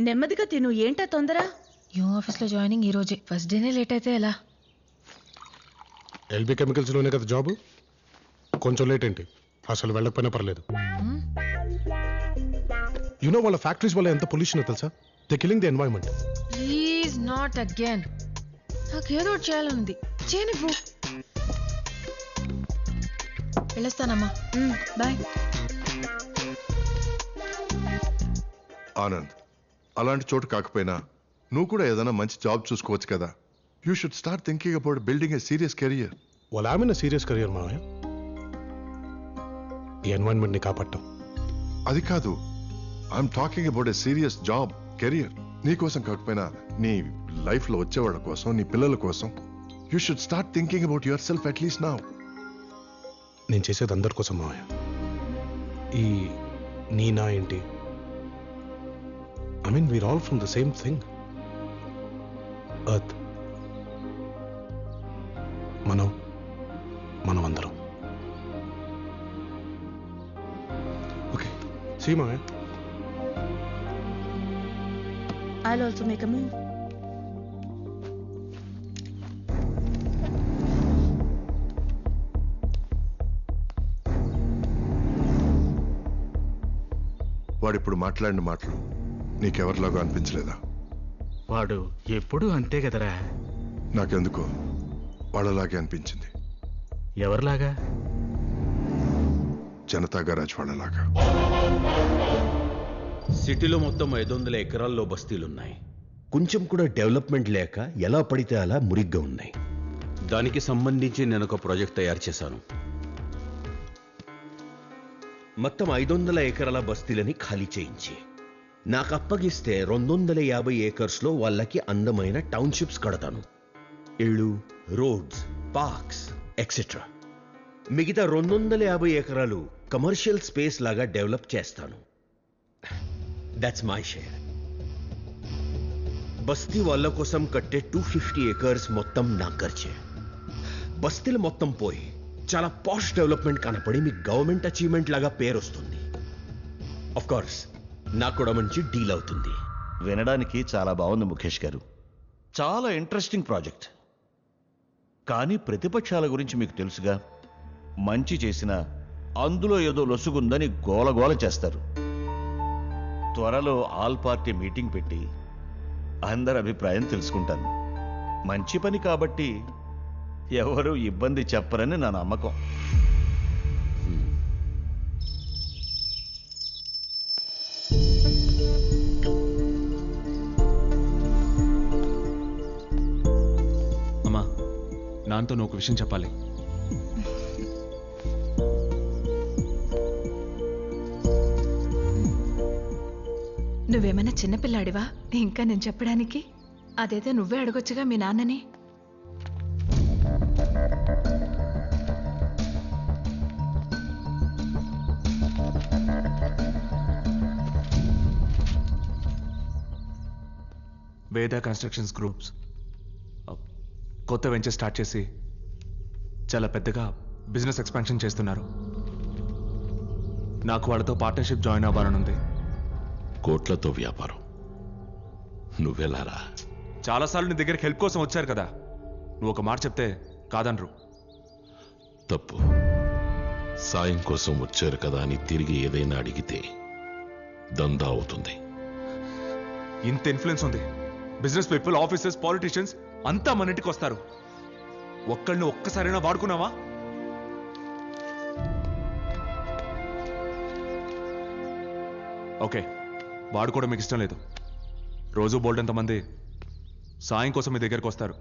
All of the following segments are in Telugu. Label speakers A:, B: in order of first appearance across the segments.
A: నెమ్మదిగా తిను ఏంటా తొందర?
B: న్యూ ఆఫీస్లో జాయినింగ్ ఈ రోజే. ఫస్ట్ డేనే లేట్ అయితే ఎలా?
C: ఎల్బీ కెమికల్స్లోనే కదా జాబ్? కొంచెం లేట్ ఏంటి? అసలు వెళ్ళకపోయినా పర్లేదు. యూనో వాళ్ళ ఫ్యాక్టరీస్ వల్ల ఎంత పొల్యూషన్ తెలుసా? They killing the environment
B: please not again నాకేదో ఒకటి చేయాలనుంది. చేయనివ్వు వెళ్ళొస్తానమ్మా. బాయ్
D: ఆనంద్ అలాంటి చోటు కాకపోయినా నువ్వు కూడా ఏదైనా మంచి జాబ్ చూసుకోవచ్చు కదా. You should start thinking about building a serious career
C: వాళ్ళ ఆమె సీరియస్ కెరియర్ మావయ్య ఈ ఎన్వైరన్మెంట్ని కాపాడటం.
D: అది కాదు. I'm talking about a serious job career నీ కోసం కాకపోయినా నీ లైఫ్లో వచ్చేవాళ్ళ కోసం నీ పిల్లల కోసం you should start thinking about yourself at least నా
C: నేను చేసేది అందరి కోసం మావయ్య ఈ నీ నా ఏంటి? I mean we're all from the same thing earth మనం మనం అందరం. ఓకే సీ మావయ్య
A: I'll also make a move
D: వాడు ఇప్పుడు మాట్లాడిన మాటలు నీకెవరిలాగా అనిపించలేదా?
E: వాడు ఎప్పుడూ అంతే కదరా.
D: నాకెందుకో వాళ్ళలాగే అనిపించింది.
E: ఎవరిలాగా?
D: జనతా గరాజ్ వాళ్ళలాగా.
F: సిటీలో మొత్తం ఐదు వందల ఎకరాల్లో బస్తీలున్నాయి. కొంచెం కూడా డెవలప్మెంట్ లేక ఎలా పడితే అలా మురిగ్గా ఉన్నాయి. దానికి సంబంధించి నేను ఒక ప్రాజెక్ట్ తయారు చేశాను. మొత్తం ఐదు వందల ఎకరాల బస్తీలని ఖాళీ చేయించి. నాకు అప్పగిస్తే రెండు వందల యాభై ఏకర్స్లో వాళ్ళకి అందమైన టౌన్షిప్స్ కడతాను. ఇళ్ళు రోడ్స్ పార్క్స్ ఎక్సెట్రా. మిగతా రెండు వందల యాభై ఎకరాలు కమర్షియల్ స్పేస్ లాగా డెవలప్ చేస్తాను. దట్స్ మై షేర్ బస్తీ వాళ్ళ కోసం కట్టే టూ ఫిఫ్టీ ఏకర్స్ మొత్తం నా ఖర్చే. బస్తీలు మొత్తం పోయి చాలా పాష్ డెవలప్మెంట్ కనపడి మీ గవర్నమెంట్ అచీవ్మెంట్ లాగా పేరు వస్తుంది ఆఫ్ కోర్స్ నాకు కూడా మంచి డీల్ అవుతుంది.
G: వినడానికి చాలా బాగుంది ముఖేష్ గారు. చాలా ఇంట్రెస్టింగ్ ప్రాజెక్ట్ కానీ ప్రతిపక్షాల గురించి మీకు తెలుసుగా మంచి చేసినా అందులో ఏదో లొసుగుందని గోలగోల చేస్తారు. త్వరలో ఆల్ పార్టీ మీటింగ్ పెట్టి అందరి అభిప్రాయం తెలుసుకుంటాను. మంచి పని కాబట్టి ఎవరు ఇబ్బంది చెప్పరని నా నమ్మకం.
H: నాన్నతో నువ్వు ఒక విషయం చెప్పాలి.
B: నువ్వేమైనా చిన్నపిల్లాడివా ఇంకా నేను చెప్పడానికి? అదైతే నువ్వే అడగొచ్చుగా మీ నాన్నని.
H: Veda constructions groups. కొత్త వెంచర్ స్టార్ట్ చేసి చాలా పెద్దగా బిజినెస్ ఎక్స్పాన్షన్ చేస్తున్నారు. నాకు వాళ్ళతో పార్ట్నర్షిప్ జాయిన్ అవ్వాలనుంది.
I: కోట్లతో వ్యాపారం. నువ్వెలారా?
H: చాలాసార్లు నీ దగ్గరికి హెల్ప్ కోసం వచ్చారు కదా. నువ్వు ఒక మాట చెప్తే కాదనరు.
I: తప్పు. సాయం కోసం వచ్చారు కదా అని తిరిగి ఏదైనా అడిగితే దందా అవుతుంది.
H: ఇంత ఇన్ఫ్లుయెన్స్ ఉంది. బిజినెస్ పీపుల్ ఆఫీసర్స్ పాలిటీషియన్స్ అంతా మన ఇంటికి వస్తారు. ఒక్కళ్ళని ఒక్కసారైనా వాడుకున్నావా? ఓకే వాడుకోవడం మీకు ఇష్టం లేదు. రోజు బోల్డంత మంది సాయం కోసం మీ దగ్గరికి వస్తారు.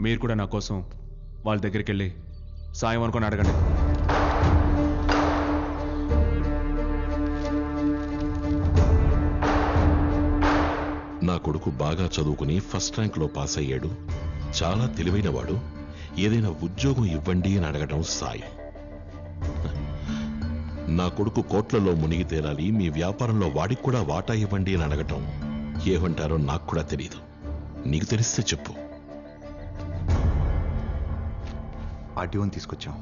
H: మీరు కూడా నా కోసం వాళ్ళ దగ్గరికి వెళ్ళి సాయం అనుకొని అడగండి.
I: కొడుకు బాగా చదువుకుని ఫస్ట్ ర్యాంక్లో పాస్ అయ్యాడు. చాలా తెలివైనవాడు. ఏదైనా ఉద్యోగం ఇవ్వండి అని అడగడం సాయి. నా కొడుకు కోట్లలో మునిగి తేలాలి మీ వ్యాపారంలో వాడికి కూడా వాటా ఇవ్వండి అని అడగటం ఏమంటారో నాకు కూడా తెలియదు నీకు తెలిస్తే చెప్పు.
J: ఆర్టీఓని తీసుకొచ్చాం.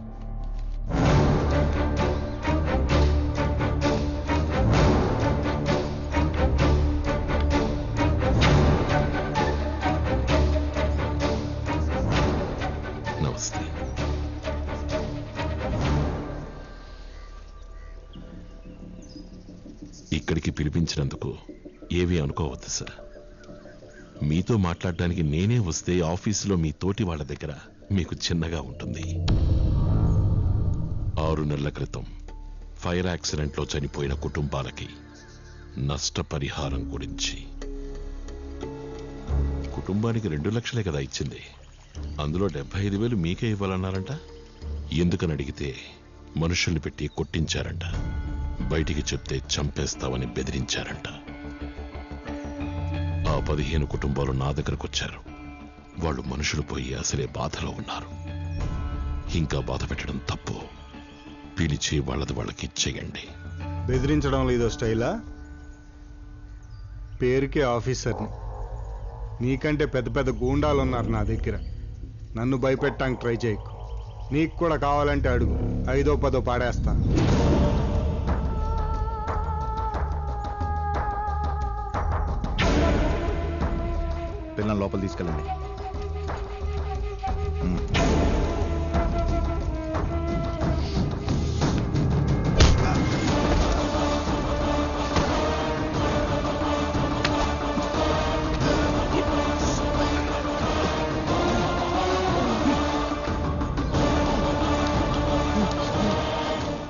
I: ఇక్కడికి ఏమీ అనుకోవద్దు సార్ మీతో మాట్లాడడానికి నేనే వస్తే ఆఫీసులో మీ తోటి వాళ్ళ దగ్గర మీకు చిన్నగా ఉంటుంది. ఆరు నెలల క్రితం ఫైర్ యాక్సిడెంట్లో చనిపోయిన కుటుంబాలకి నష్టపరిహారం గురించి. కుటుంబానికి రెండు లక్షలే కదా ఇచ్చింది. అందులో డెబ్బై ఐదు వేలు మీకే ఇవ్వాలన్నారంట? ఎందుకని అడిగితే మనుషుల్ని పెట్టి కొట్టించారంట. బయటికి చెప్తే చంపేస్తావని బెదిరించారంట. ఆ పదిహేను కుటుంబాలు నా దగ్గరకు వచ్చారు వాళ్ళు మనుషులు పోయి అసలే బాధలో ఉన్నారు. ఇంకా బాధ పెట్టడం తప్పు. పిలిచి వాళ్ళది వాళ్ళకి ఇచ్చేయండి.
K: బెదిరించడం లేదో స్టైలా? పేరుకే ఆఫీసర్ని. నీకంటే పెద్ద పెద్ద గూండాలు ఉన్నారు నా దగ్గర. నన్ను భయపెట్టడానికి ట్రై చేయకు. నీకు కూడా కావాలంటే అడుగు. ఐదో పదో పాడేస్తా
J: నన్ను లోపల తీసుకెళ్ళండి.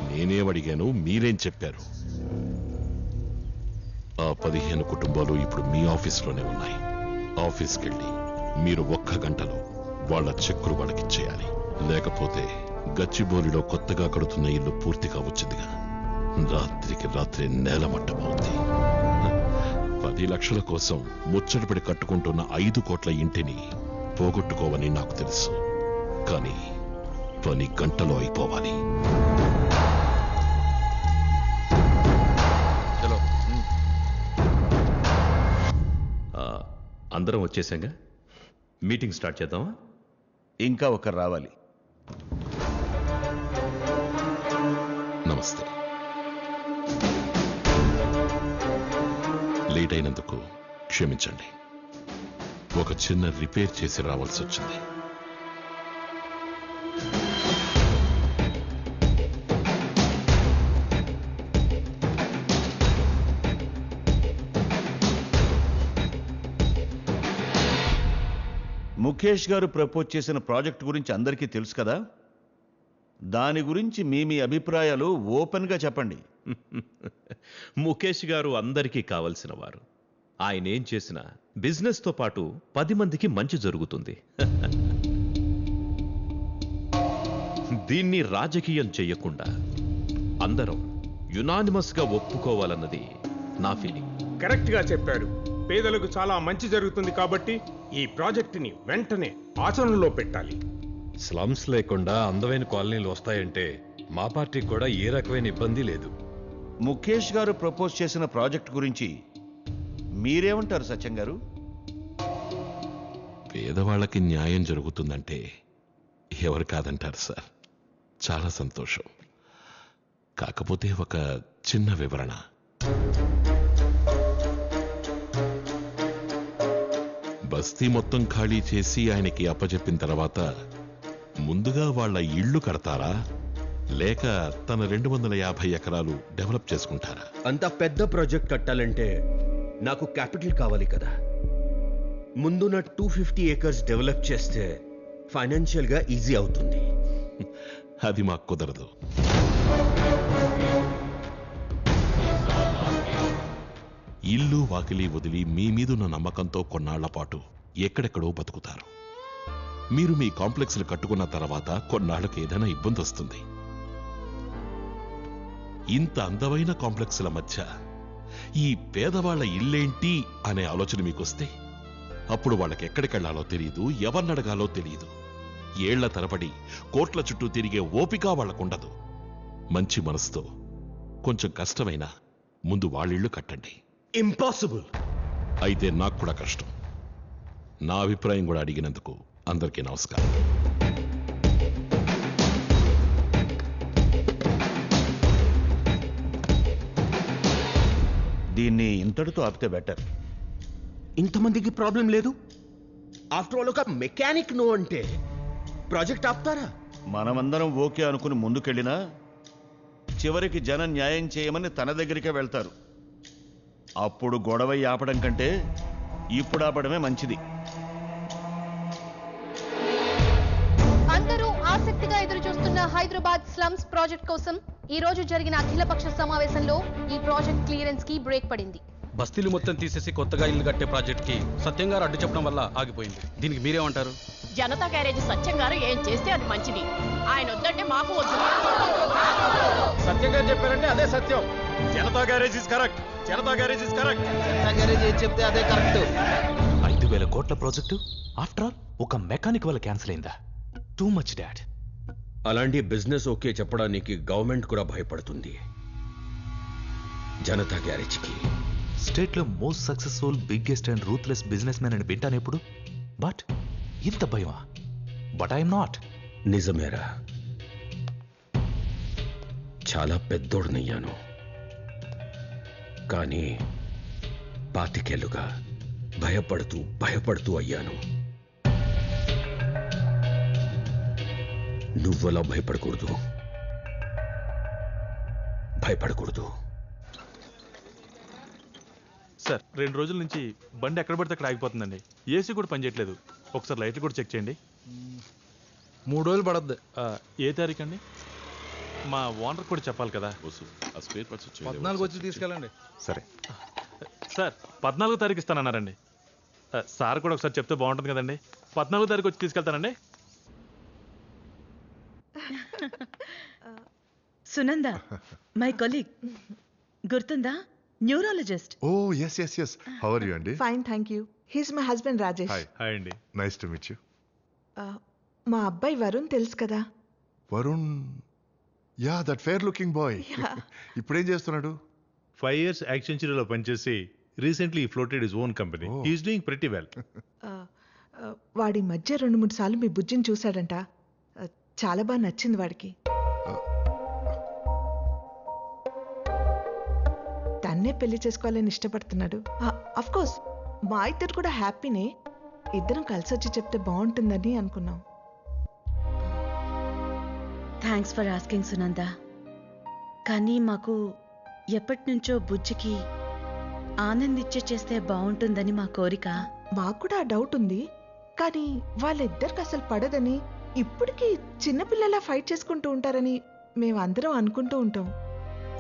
I: నేనేం అడిగాను మీరేం చెప్పారు? ఆ పదిహేను కుటుంబాలు ఇప్పుడు మీ ఆఫీసులోనే ఉన్నాయి. ఆఫీస్కి వెళ్ళి మీరు ఒక్క గంటలో వాళ్ళ చెక్కులు వాళ్ళకిచ్చేయాలి. లేకపోతే గచ్చిబోలిలో కొత్తగా కడుతున్న ఇల్లు పూర్తిగా వచ్చిందిగా. రాత్రికి రాత్రి నేలమట్టమవుతుంది పది లక్షల కోసం ముచ్చటపడి కట్టుకుంటున్న ఐదు కోట్ల ఇంటిని పోగొట్టుకోవని నాకు తెలుసు. కానీ పని గంటలో అయిపోవాలి.
F: అందరం వచ్చేసాంగా? మీటింగ్ స్టార్ట్ చేద్దామా?
G: ఇంకా ఒకరు రావాలి.
I: నమస్తే. లేట్ అయినందుకు క్షమించండి. ఒక చిన్న రిపేర్ చేసి రావాల్సి వచ్చింది
G: ముఖేష్ గారు ప్రపోజ్ చేసిన ప్రాజెక్ట్ గురించి అందరికీ తెలుసు కదా? దాని గురించి మీ మీ అభిప్రాయాలు ఓపెన్గా చెప్పండి.
F: ముఖేష్ గారు అందరికీ కావలసిన వారు. ఆయన ఏం చేసినా బిజినెస్తో పాటు పది మందికి మంచి జరుగుతుంది. దీన్ని రాజకీయం చెయ్యకుండా అందరం యునానిమస్గా ఒప్పుకోవాలన్నది నా ఫీలింగ్.
L: కరెక్ట్గా చెప్పారు. పేదలకు చాలా మంచి జరుగుతుంది కాబట్టి ఈ ప్రాజెక్టుని వెంటనే ఆచరణలో పెట్టాలి.
M: స్లమ్స్ లేకుండా అందమైన కాలనీలు వస్తాయంటే మా పార్టీకి కూడా ఏ రకమైన ఇబ్బంది లేదు.
G: ముఖేష్ గారు ప్రపోజ్ చేసిన ప్రాజెక్ట్ గురించి మీరేమంటారు సత్యం గారు?
I: పేదవాళ్ళకి న్యాయం జరుగుతుందంటే ఎవరు కాదంటారు సార్? చాలా సంతోషం. కాకపోతే ఒక చిన్న వివరణ. బస్తీ మొత్తం ఖాళీ చేసి ఆయనకి అప్పచెప్పిన తర్వాత ముందుగా వాళ్ళ ఇళ్ళు కడతారా? లేక తన రెండు వందల యాభై ఎకరాలు డెవలప్ చేసుకుంటారా?
F: అంత పెద్ద ప్రాజెక్ట్ కట్టాలంటే నాకు క్యాపిటల్ కావాలి కదా. ముందున టూ ఫిఫ్టీ ఏకర్స్ డెవలప్ చేస్తే ఫైనాన్షియల్గా ఈజీ అవుతుంది.
I: అది మాకు కుదరదు. ఇల్లు వాకిలి వదిలి మీ మీదున్న నమ్మకంతో కొన్నాళ్ళ పాటు ఎక్కడెక్కడో బతుకుతారు. మీరు మీ కాంప్లెక్స్లు కట్టుకున్న తర్వాత కొన్నాళ్ళకు ఏదైనా ఇబ్బంది వస్తుంది. ఇంత అందమైన కాంప్లెక్స్ల మధ్య ఈ పేదవాళ్ళ ఇల్లేంటి అనే ఆలోచన మీకొస్తే అప్పుడు వాళ్ళకి ఎక్కడికెళ్ళాలో తెలియదు ఎవరినడగాలో తెలియదు ఏళ్ళ తరబడి కోట్ల చుట్టూ తిరిగే ఓపిక వాళ్ళకుండదు. మంచి మనసుతో కొంచెం కష్టమైనా ముందు వాళ్ళిళ్ళు కట్టండి.
F: ఇంపాసిబుల్
I: అయితే నాకు కూడా కష్టం. నా అభిప్రాయం కూడా అడిగినందుకు అందరికీ నమస్కారం.
G: దీన్ని ఇంతటితో ఆపితే బెటర్
F: ఇంతమందికి ప్రాబ్లం లేదు? ఆఫ్టర్ ఆల్ ఒక మెకానిక్ నో అంటే ప్రాజెక్ట్ ఆపుతారా?
G: మనమందరం ఓకే అనుకుని ముందుకెళ్ళినా చివరికి జనం న్యాయం చేయమని తన దగ్గరికే వెళ్తారు. అప్పుడు గొడవ ఆపడం కంటే ఇప్పుడు ఆపడమే మంచిది.
N: అందరూ ఆసక్తిగా ఎదురు చూస్తున్న హైదరాబాద్ స్లమ్స్ ప్రాజెక్ట్ కోసం ఈ రోజు జరిగిన అఖిలపక్ష సమావేశంలో ఈ ప్రాజెక్ట్ క్లియరెన్స్కి బ్రేక్ పడింది.
O: బస్తీలు మొత్తం తీసేసి కొత్తగా ఇల్లు కట్టే ప్రాజెక్ట్కి సత్యం గారు అడ్డు చెప్పడం వల్ల ఆగిపోయింది. దీనికి మీరేమంటారు?
P: జనతా గ్యారేజ్ సత్యం గారు ఏం చేస్తే అది మంచిది. ఆయన వద్దంటే మాకు వద్దు.
Q: సత్యం గారు చెప్పారంటే అదే సత్యం. Janata garage is correct Janata garage is correct Janata garage ఏం చెప్తే అదే కరెక్ట్.
C: ఐదు వేల కోట్ల ప్రాజెక్టు? ఆఫ్టర్ ఆల్ ఒక మెకానిక్ వల్ల క్యాన్సిల్ అయిందా? టూ మచ్ డాడ్
F: అలాంటి బిజినెస్ ఓకే చెప్పడానికి గవర్నమెంట్ కూడా భయపడుతుంది. జనతా గ్యారేజ్కి.
C: స్టేట్లో most successful biggest and ruthless businessman అని వింటాను ఎప్పుడు? బట్ ఇంత భయమా? బట్ ఐఎమ్ నాట్
F: నిజమేరా. చాలా పెద్దోడనయ్యాను. కానీ పాతికేళ్ళుగా భయపడుతూ భయపడుతూ అయ్యాను. నువ్వలా భయపడకూడదు. భయపడకూడదు.
E: సార్ రెండు రోజుల నుంచి బండి ఎక్కడ పడితే అక్కడ ఆగిపోతుందండి. ఏసీ కూడా పనిచేయట్లేదు ఒకసారి లైట్లు కూడా చెక్ చేయండి.
M: మూడు రోజులు పడద్దు.
E: ఏ తారీఖు అండి మా ఓనర్ కూడా చెప్పాలి కదా.
M: పద్నాలుగు వచ్చి తీసుకెళ్ళండి.
H: సరే.
E: సార్ పద్నాలుగో తారీఖు ఇస్తానన్నారండి. ఆ, సార్ కూడా ఒకసారి చెప్తే బాగుంటుంది కదండి. పద్నాలుగో తారీఖు వచ్చి తీసుకెళ్తానండి.
A: Sunanda my colleague. గుర్తుందా? Neurologist.
D: Oh yes yes yes how are you అండి?
R: Fine thank you he's my husband Rajesh
D: hi
E: hi అండి.
D: నైస్ టు మీట్ యూ
R: మా అబ్బాయి వరుణ్ తెలుసు కదా?
D: Varun yeah that fair looking boy.
R: Yeah.
D: ఇప్పుడేం చేస్తున్నాడు?
S: ఫైవ్ ఇయర్స్ యాక్సెంచరీలో పనిచేసి recently floated his own company is doing pretty well
R: వాడి మధ్య రెండు మూడు సార్లు మీ బుజ్జిని చూశాడంట. చాలా బాగా నచ్చింది వాడికి. తన్నే పెళ్ళి చేసుకోవాలని ఇష్టపడుతున్నాడు. అఫ్ కోర్స్ మా ఇద్దరు కూడా హ్యాపీనే. ఇద్దరం కలిసి వచ్చి చెప్తే బాగుంటుందని అనుకున్నాం.
A: థ్యాంక్స్ ఫర్ ఆస్కింగ్ సునంద కానీ మాకు ఎప్పటి నుంచో బుజ్జికి ఆనందించే చేస్తే బాగుంటుందని మా కోరిక.
R: మాకు కూడా ఆ డౌట్ ఉంది. కానీ వాళ్ళిద్దరికి అసలు పడదని ఇప్పటికీ చిన్నపిల్లలా ఫైట్ చేసుకుంటూ ఉంటారని మేమందరం అనుకుంటూ ఉంటాం.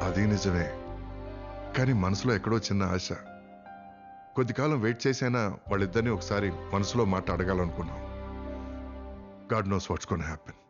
D: అది నిజమే. కానీ మనసులో ఎక్కడో చిన్న ఆశ. కొద్ది కాలం వెయిట్ చేసైనా వాళ్ళిద్దరిని ఒకసారి మనసులో మాట అడగాలనుకున్నాం. God knows what's gonna happen